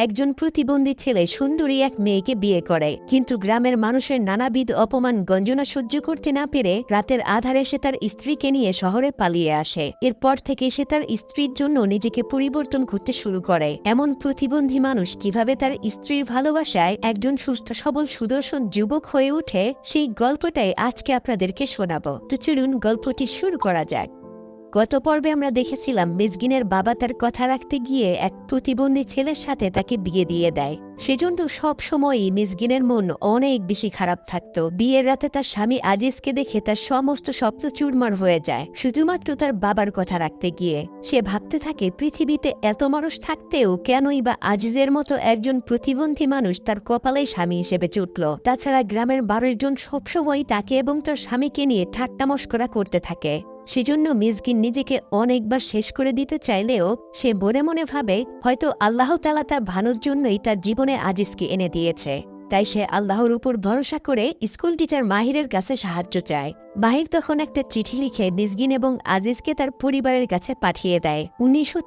একজন প্রতিবন্ধী ছেলে সুন্দরী এক মেয়েকে বিয়ে করে। কিন্তু গ্রামের মানুষের নানাবিধ অপমান গঞ্জনা সহ্য করতে না পেরে রাতের আধারে সে তার স্ত্রীকে নিয়ে শহরে পালিয়ে আসে। এরপর থেকে সে তার স্ত্রীর জন্য নিজেকে পরিবর্তন করতে শুরু করে। এমন প্রতিবন্ধী মানুষ কীভাবে তার স্ত্রীর ভালোবাসায় একজন সুস্থ, সবল, সুদর্শন যুবক হয়ে ওঠে, সেই গল্পটাই আজকে আপনাদেরকে শোনাব। তো চলুন গল্পটি শুরু করা যাক। গত পর্বে আমরা দেখেছিলাম মিসগিনের বাবা তার কথা রাখতে গিয়ে এক প্রতিবন্ধী ছেলের সাথে তাকে বিয়ে দিয়ে দেয়। সেজন্য সব সময়ই মিসগিনের মন অনেক বেশি খারাপ থাকত। বিয়ের রাতে তার স্বামী আজিজকে দেখে তার সমস্ত স্বপ্ন চুরমার হয়ে যায়। শুধুমাত্র তার বাবার কথা রাখতে গিয়ে সে ভাবতে থাকে, পৃথিবীতে এত মানুষ থাকতেও কেনই বা আজিজের মতো একজন প্রতিবন্ধী মানুষ তার কপালেই স্বামী হিসেবে চুটল তাছাড়া গ্রামের বারোজন সবসময় তাকে এবং তার স্বামীকে নিয়ে ঠাট্টা মস্করা করতে থাকে। সেজন্য মিসগিন নিজেকে অনেকবার শেষ করে দিতে চাইলেও সে মনে মনে ভাবে, হয়তো আল্লাহ তালা তার ভালোর জন্যই তার জীবনে আজিজকে এনে দিয়েছে। তাই সে আল্লাহর উপর ভরসা করে স্কুল টিচার মাহিরের কাছে সাহায্য চায়। মাহির তখন একটা চিঠি লিখে মিসগিন এবং আজিজকে তার পরিবারের কাছে পাঠিয়ে দেয়। উনিশশো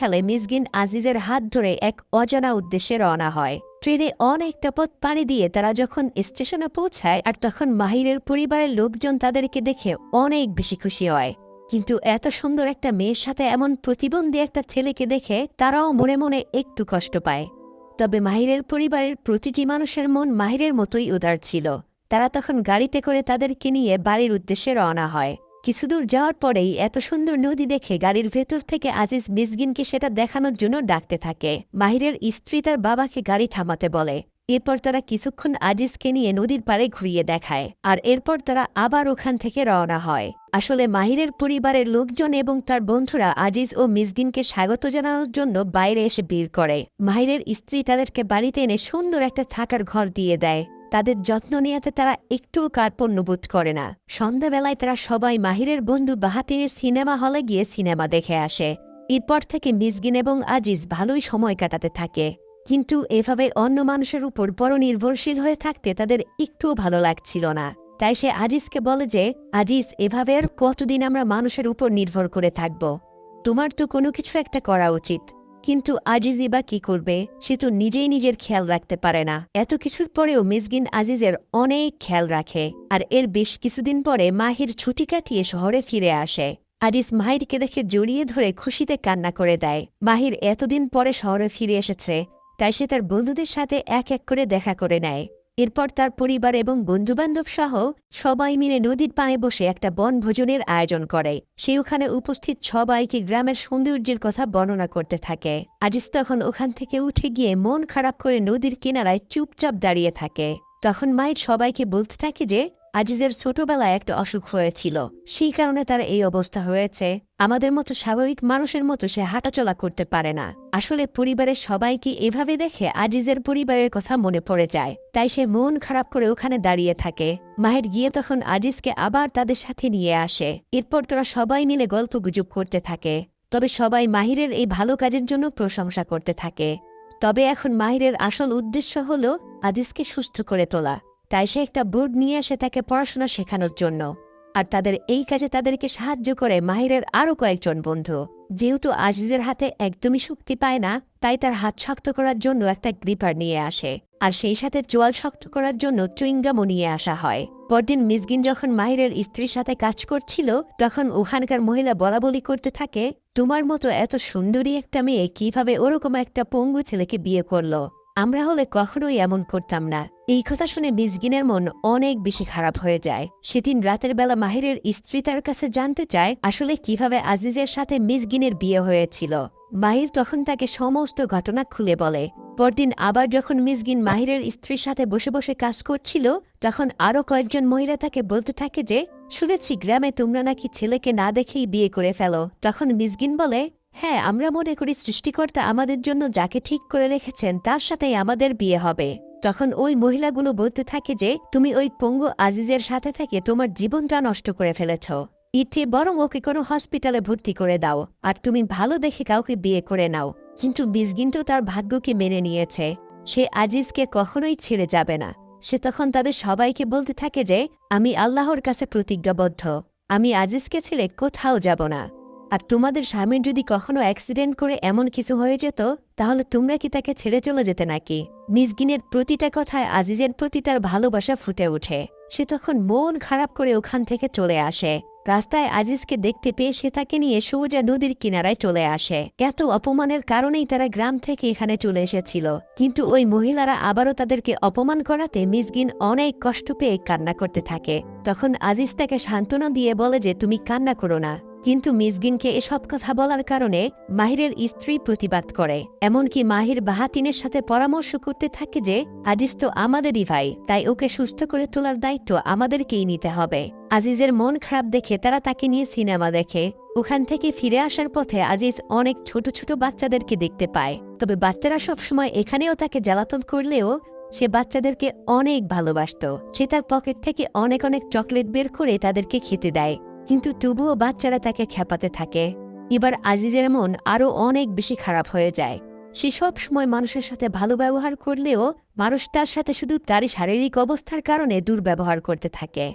সালে মিসগিন আজিজের হাত ধরে এক অজানা উদ্দেশ্যে রওনা হয়। ট্রেনে অনেকটা পথ পাড়ি দিয়ে তারা যখন স্টেশনে পৌঁছায় আর তখন মাহিরের পরিবারের লোকজন তাদেরকে দেখে অনেক বেশি খুশি হয়। কিন্তু এত সুন্দর একটা মেয়ের সাথে এমন প্রতিবন্ধী একটা ছেলেকে দেখে তারাও মনে মনে একটু কষ্ট পায়। তবে মাহিরের পরিবারের প্রতিটি মানুষের মন মাহিরের মতোই উদার ছিল। তারা তখন গাড়িতে করে তাদেরকে নিয়ে বাড়ির উদ্দেশ্যে রওনা হয়। কিছুদূর যাওয়ার পরেই এত সুন্দর নদী দেখে গাড়ির ভেতর থেকে আজিজ মিসগিনকে সেটা দেখানোর জন্য ডাকতে থাকে। মাহিরের স্ত্রী তার বাবাকে গাড়ি থামাতে বলে। এরপর তারা কিছুক্ষণ আজিজকে নিয়ে নদীর পাড়ে ঘুরিয়ে দেখায় আর এরপর তারা আবার ওখান থেকে রওনা হয়। আসলে মাহিরের পরিবারের লোকজন এবং তার বন্ধুরা আজিজ ও মিসগিনকে স্বাগত জানানোর জন্য বাইরে এসে ভিড় করে। মাহিরের স্ত্রী তাদেরকে বাড়িতে এনে সুন্দর একটা থাকার ঘর দিয়ে দেয়। তাদের যত্ন নেওয়াতে তারা একটুও কার্পণ্য বোধ করে না। সন্ধ্যাবেলায় তারা সবাই মাহিরের বন্ধু বাহাতিরের সিনেমা হলে গিয়ে সিনেমা দেখে আসে। এরপর থেকে মিসগিন এবং আজিজ ভালোই সময় কাটাতে থাকে। কিন্তু এভাবে অন্য মানুষের উপর বড় নির্ভরশীল হয়ে থাকতে তাদের একটুও ভালো লাগছিল না। তাই সে আজিজকে বলে যে, আজিজ, এভাবে আর কতদিন আমরা মানুষের উপর নির্ভর করে থাকব? তোমার তো কোনো কিছু একটা করা উচিত। কিন্তু আজিজি বা কি করবে, সে তো নিজেই নিজের খেয়াল রাখতে পারে না। এত কিছুর পরেও মিসগিন আজিজের অনেক খেয়াল রাখে, আর এর বেশ কিছুদিন পরে মাহির ছুটি কাটিয়ে শহরে ফিরে আসে। আজিজ মাহিরকে দেখে জড়িয়ে ধরে খুশিতে কান্না করে দেয়। মাহির এতদিন পরে শহরে ফিরে এসেছে, তাই সে তার বন্ধুদের সাথে এক এক করে দেখা করে নেয়। এরপর তার পরিবার এবং বন্ধুবান্ধব সহ সবাই মিলে নদীর পাড়ে বসে একটা বনভোজনের আয়োজন করে। সে ওখানে উপস্থিত সবাইকে গ্রামের সৌন্দর্যের কথা বর্ণনা করতে থাকে। আজিজ তখন ওখান থেকে উঠে গিয়ে মন খারাপ করে নদীর কিনারায় চুপচাপ দাঁড়িয়ে থাকে। তখন মায়ের সবাইকে বলতে থাকে যে আজিজের ছোটবেলায় একটা অসুখ হয়েছিল। সেই কারণে তার এই অবস্থা হয়েছে। আমাদের মতো স্বাভাবিক মানুষের মতো সে হাঁটাচলা করতে পারে না। আসলে পরিবারের সবাইকে এভাবে দেখে আজিজের পরিবারের কথা মনে পড়ে যায়। তাই সে মন খারাপ করে ওখানে দাঁড়িয়ে থাকে। মাহের গিয়ে তখন আজিজকে আবার তাদের সাথে নিয়ে আসে। এরপর তোরা সবাই মিলে গল্প গুজব করতে থাকে। তবে সবাই মাহিরের এই ভালো কাজের জন্য প্রশংসা করতে থাকে। তবে এখন মাহিরের আসল উদ্দেশ্য হল আজিজকে সুস্থ করে তোলা। তাই সে একটা বোর্ড নিয়ে আসে তাকে পড়াশোনা শেখানোর জন্য। আর তাদের এই কাজে তাদেরকে সাহায্য করে মাহিরের আরও কয়েকজন বন্ধু। যেহেতু আজিজের হাতে একদমই শক্তি পায় না, তাই তার হাত শক্ত করার জন্য একটা গ্রিপার নিয়ে আসে। আর সেই সাথে চোয়াল শক্ত করার জন্য চুইঙ্গামও নিয়ে আসা হয়। পরদিন মিসগিন যখন মাহিরের স্ত্রীর সাথে কাজ করছিল, তখন ওখানকার মহিলা বলা বলি করতে থাকে, তোমার মতো এত সুন্দরী একটা মেয়ে কীভাবে ওরকম একটা পঙ্গু ছেলেকে বিয়ে করল? আমরা হলে কখনোই এমন করতাম না। এই কথা শুনে মিসগিনের মন অনেক বেশি খারাপ হয়ে যায়। সেদিন রাতের বেলা মাহিরের স্ত্রী তার কাছে জানতে চায় আসলে কীভাবে আজিজের সাথে মিসগিনের বিয়ে হয়েছিল। মাহির তখন তাকে সমস্ত ঘটনা খুলে বলে। পরদিন আবার যখন মিসগিন মাহিরের স্ত্রীর সাথে বসে বসে কাজ করছিল, তখন আরও কয়েকজন মহিলা তাকে বলতে থাকে যে, শুনেছি গ্রামে তোমরা নাকি ছেলেকে না দেখেই বিয়ে করে ফেলো। তখন মিসগিন বলে হ্যাঁ আমরা মনে করি সৃষ্টিকর্তা আমাদের জন্য যাকে ঠিক করে রেখেছেন, তার সাথেই আমাদের বিয়ে হবে। তখন ওই মহিলাগুলো বলতে থাকে যে, তুমি ওই পঙ্গু আজিজের সাথে থেকে তোমার জীবনটা নষ্ট করে ফেলেছ। ইচ্ছে বরং ওকে কোনো হসপিটালে ভর্তি করে দাও, আর তুমি ভালো দেখে কাউকে বিয়ে করে নাও। কিন্তু বিজগিন তো তার ভাগ্যকে মেনে নিয়েছে। সে আজিজকে কখনোই ছেড়ে যাবে না। সে তখন তাদের সবাইকে বলতে থাকে যে, আমি আল্লাহর কাছে প্রতিজ্ঞাবদ্ধ। আমি আজিজকে ছেড়ে কোথাও যাব না। আর তোমাদের স্বামীর যদি কখনো অ্যাক্সিডেন্ট করে এমন কিছু হয়ে যেত, তাহলে তোমরা কি তাকে ছেড়ে চলে যেতে নাকি? মিসগিনের প্রতিটা কথায় আজিজের প্রতি তার ভালোবাসা ফুটে ওঠে। সে তখন মন খারাপ করে ওখান থেকে চলে আসে। রাস্তায় আজিজকে দেখতে পেয়ে সে তাকে নিয়ে সোজা নদীর কিনারায় চলে আসে। এত অপমানের কারণেই তারা গ্রাম থেকে এখানে চলে এসেছিল। কিন্তু ওই মহিলারা আবারও তাদেরকে অপমান করাতে মিসগিন অনেক কষ্ট পেয়ে কান্না করতে থাকে। তখন আজিজ তাকে সান্ত্বনা দিয়ে বলে যে, তুমি কান্না করো না। কিন্তু মিসগিনকে এসব কথা বলার কারণে মাহিরের স্ত্রী প্রতিবাদ করে। এমনকি মাহির বাহাতিনের সাথে পরামর্শ করতে থাকে যে, আজিজ তো আমাদেরই ভাই, তাই ওকে সুস্থ করে তোলার দায়িত্ব আমাদেরকেই নিতে হবে। আজিজের মন খারাপ দেখে তারা তাকে নিয়ে সিনেমা দেখে। ওখান থেকে ফিরে আসার পথে আজিজ অনেক ছোট ছোট বাচ্চাদেরকে দেখতে পায়। তবে বাচ্চারা সবসময় এখানেও তাকে জ্বালাতন করলেও সে বাচ্চাদেরকে অনেক ভালোবাসত। সে তার পকেট থেকে অনেক অনেক চকলেট বের করে তাদেরকে খেতে দেয়। কিন্তু তবুও বাচ্চারা তাকে খেপাতে থাকে। এবার আজিজের মন আরও অনেক বেশি খারাপ হয়ে যায়। সে সব সময় মানুষের সাথে ভালো ব্যবহার করলেও মানুষ তার সাথে শুধু তারই শারীরিক অবস্থার কারণে দুর্ব্যবহার করতে থাকে।